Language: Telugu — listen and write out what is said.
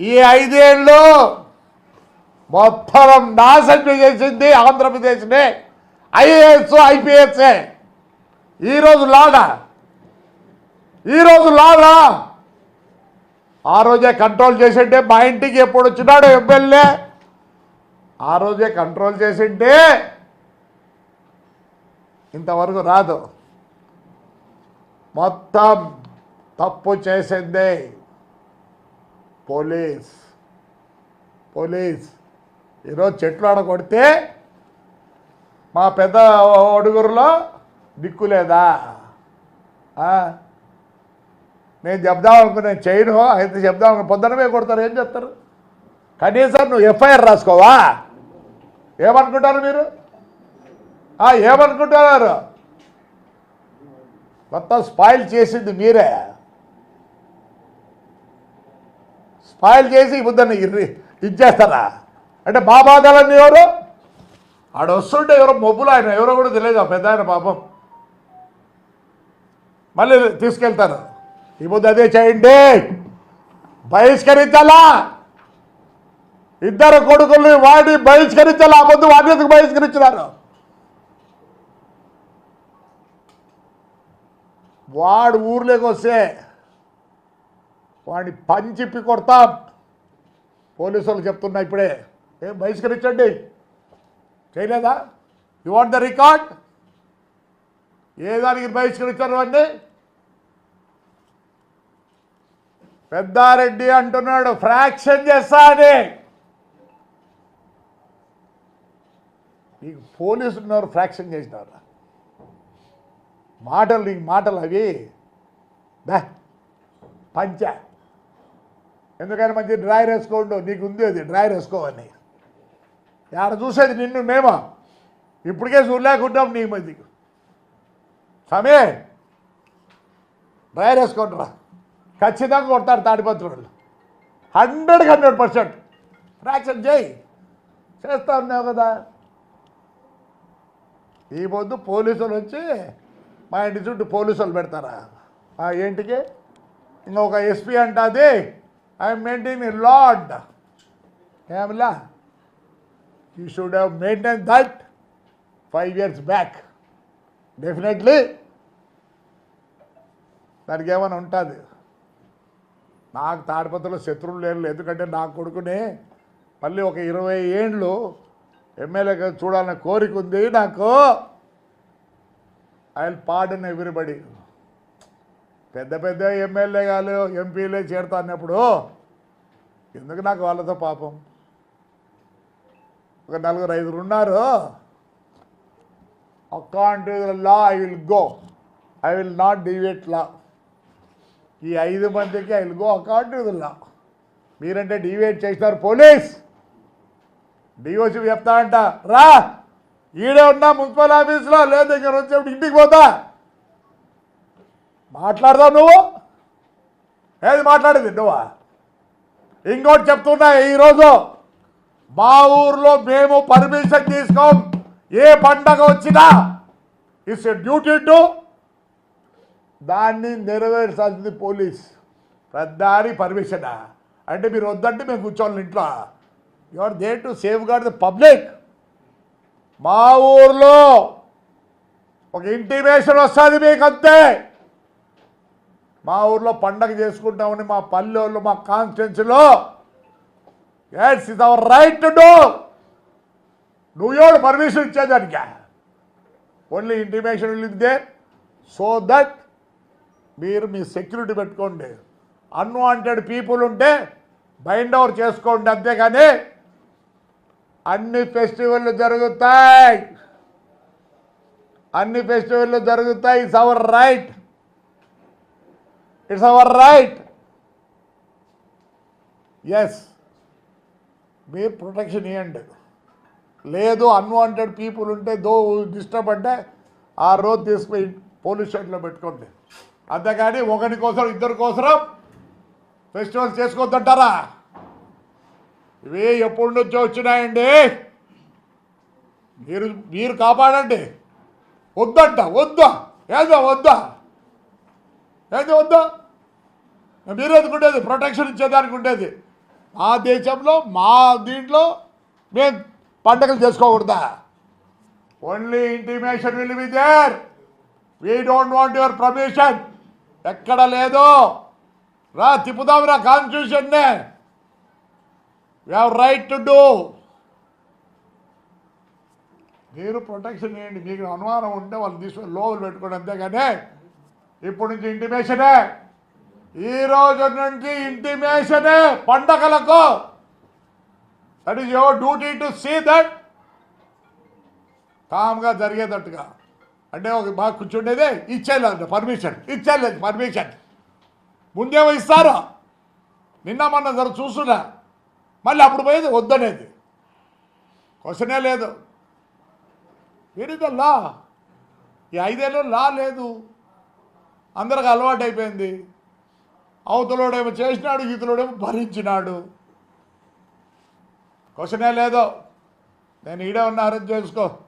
ఈ ఐదేళ్ళు మొత్తం నాశనం చేసింది ఆంధ్రప్రదేశ్ని. ఐఏఎస్ ఐపీఎస్ఏ. ఈరోజు లాడా ఈరోజు లాగా. ఆ రోజే కంట్రోల్ చేసింటే మా ఇంటికి ఎప్పుడు వచ్చినాడు ఎమ్మెల్యే. ఆ రోజే కంట్రోల్ చేసింటే ఇంతవరకు రాదు. మొత్తం తప్పు చేసింది పోలీస్ పోలీస్. ఈరోజు చెట్లు ఆడ కొడితే మా పెద్ద ఒడుగురులో దిక్కు లేదా? నేను చెప్దాం అనుకున్నాను చేయను అయితే చెప్దాం అనుకున్నా పొద్దునమే కొడతారు ఏం చెప్తారు కనీసం నువ్వు ఎఫ్ఐఆర్ రాసుకోవా? ఏమనుకుంటారు మీరు? ఏమనుకుంటున్నారు మొత్తం స్పాయిల్ చేసింది మీరే. స్పాయిల్ చేసి ఈ ఇర్రి ఇచ్చేస్తారా? అంటే మా బాధలన్నీ ఎవరు? ఆడ వస్తుంటే ఎవరో మొబ్బులు ఆయన ఎవరో కూడా తెలియదు ఆ పెద్ద ఆయన పాపం. మళ్ళీ తీసుకెళ్తారు. ఈ ముద్ద అదే చేయండి. బహిష్కరించాలా? ఇద్దరు కొడుకుల్ని వాడి బహిష్కరించాలా? ఆ పొద్దు వాడికి ఎందుకు బహిష్కరించినారు? వాడు ఊర్లోకి వస్తే వాడిని పంచిప్పి కొడతాం. పోలీసు వాళ్ళు చెప్తున్నా ఇప్పుడే. ఏం బహిష్కరించండి? చేయలేదా? యు వాంట్ ద రికార్డ్ ఏ దానికి బహిష్కరించారు అండి పెద్దారెడ్డి అంటున్నాడు ఫ్రాక్షన్ చేస్తా అని. నీకు పోలీసులు ఉన్నారు ఫ్రాక్షన్ చేసినారు? మాటలు నీకు మాటలు అవి. దా పంచ. ఎందుకని మంచి డ్రాయర్ వేసుకోండు నీకు ఉంది అది డ్రాయర్ వేసుకోవని ఆడ చూసేది నిన్ను మేమా? ఇప్పటికే చూడలేకుంటాం నీ మంది సమే డ్రైవర్ వేసుకుంటారా ఖచ్చితంగా కొడతాడు తాడిపత్రులు హండ్రెడ్కి హండ్రెడ్ పర్సెంట్. ఫ్రాక్షన్ చేయి. చేస్తా ఉన్నావు కదా. ఈ పొద్దు పోలీసులు వచ్చి మా ఇంటి చుట్టూ పోలీసులు పెడతారా? ఆ ఏంటికి? ఇంకొక ఎస్పీ అంటుంది ఐఎమ్ మెయింటైన్ లాడ్ ఏమిలా you should have maintain that five years back definitely దానికి ఏమైనా ఉంటుంది? నాకు తాడిపత్రలో శత్రువులు లేరు. ఎందుకంటే నా కొడుకుని మళ్ళీ ఒక ఇరవై ఏండ్లు ఎమ్మెల్యేగా చూడాలనే కోరిక ఉంది నాకు. ఐ విల్ పార్డన్ ఎవ్రీబడి పెద్ద పెద్ద ఎమ్మెల్యేగాలు ఎంపీలే చేరుతా అన్నప్పుడు ఎందుకు నాకు వాళ్ళతో పాపం? ఒక నలుగురు ఐదుగురు ఉన్నారు. Account law I will go I will not deviate law. ఈ ఐదు మందికి I will go account law. మీరంటే డివేట్ చేస్తారు పోలీస్. డిఓసి చెప్తా అంట రా ఈడే ఉన్నా మున్సిపల్ ఆఫీస్లో లేదు ఇక్కడ వచ్చేప్పుడు ఇంటికి పోతా. మాట్లాడదావు నువ్వు? ఏది మాట్లాడేది నువ్వా? ఇంకోటి చెప్తున్నా ఈరోజు మా ఊర్లో మేము పర్మిషన్ తీసుకోం. ఏ పండగ వచ్చినా ఇట్స్ డ్యూటీ టు దాన్ని నెరవేర్చాల్సింది పోలీస్. పెద్దారి పర్మిషనా? అంటే మీరు వద్దంటే మేము కూర్చోవాలి ఇంట్లో. You are there to safeguard the public మా ఊర్లో ఒక ఇంటిమేషన్ వస్తుంది మీకు అంతే మా ఊర్లో పండగ చేసుకుంటామని మా పల్లెళ్ళు మా కాన్స్టిట్యున్సీలో. It's is our right to do నువ్వు పర్మిషన్ ఇచ్చేదానికి ఓన్లీ ఇంటిమేషన్ ఇదే సో దట్ మీరు మీ సెక్యూరిటీ పెట్టుకోండి. అన్వాంటెడ్ పీపుల్ ఉంటే బైండ్ ఓవర్ చేసుకోండి అంతేగాని అన్ని ఫెస్టివల్లు జరుగుతాయి. అన్ని ఫెస్టివల్లు జరుగుతాయి. It's our right it's our right yes మీరు ప్రొటెక్షన్ ఇవ్వండి లేదు అన్వాంటెడ్ పీపుల్ ఉంటే దో డిస్టర్బ్ అంటే ఆ రోజు తీసుకుపోయి పోలీస్ స్టేషన్లో పెట్టుకోండి. అంతేకాని ఒకరి కోసం ఇద్దరి కోసం ఫెస్టివల్స్ చేసుకోవద్దంటారా ఇవి ఎప్పటి నుంచో వచ్చినాయండి. మీరు మీరు కాపాడండి. వద్దంట వద్దా. ఏదో వద్దా. ఏదో వద్దా? మీరు ఎందుకుండేది ప్రొటెక్షన్ ఇచ్చేదానికి ఉండేది. మా దేశంలో మా దీంట్లో మేము పండగలు చేసుకోకూడదా? Only intimation will be there we don't want your permission ఎక్కడ లేదు. రా తిప్పుదాం రా కాన్స్టిట్యూషన్నే you have right to do మీరు ప్రొటెక్షన్ చేయండి. మీకు అనుమానం ఉంటే వాళ్ళు తీసుకొని లోపల పెట్టుకోండి అంతేగానే. ఇప్పటి నుంచి ఇంటిమేషనే. ఈ రోజు నుంచి ఇంటిమేషనే పండగలకు. That is your duty to see that కామ్గా జరిగేటట్టుగా. అంటే ఒక బాగా కూర్చుండేదే ఇచ్చేయలేదు పర్మిషన్ ఇచ్చేయలేదు పర్మిషన్ ముందేమో ఇస్తారు? నిన్న మొన్న జర చూస్తున్నా. మళ్ళీ అప్పుడు పోయేది వద్దనేది. క్వశ్చనే లేదు. లా ఈ ఐదేళ్ళు లా లేదు. అందరికి అలవాటు అయిపోయింది అవతలోడేమో చేసినాడు ఇతలోడేమో భరించినాడు. క్వశ్చనే లేదో. నేను ఈడే ఉన్న అరేంజ్ చేసుకో.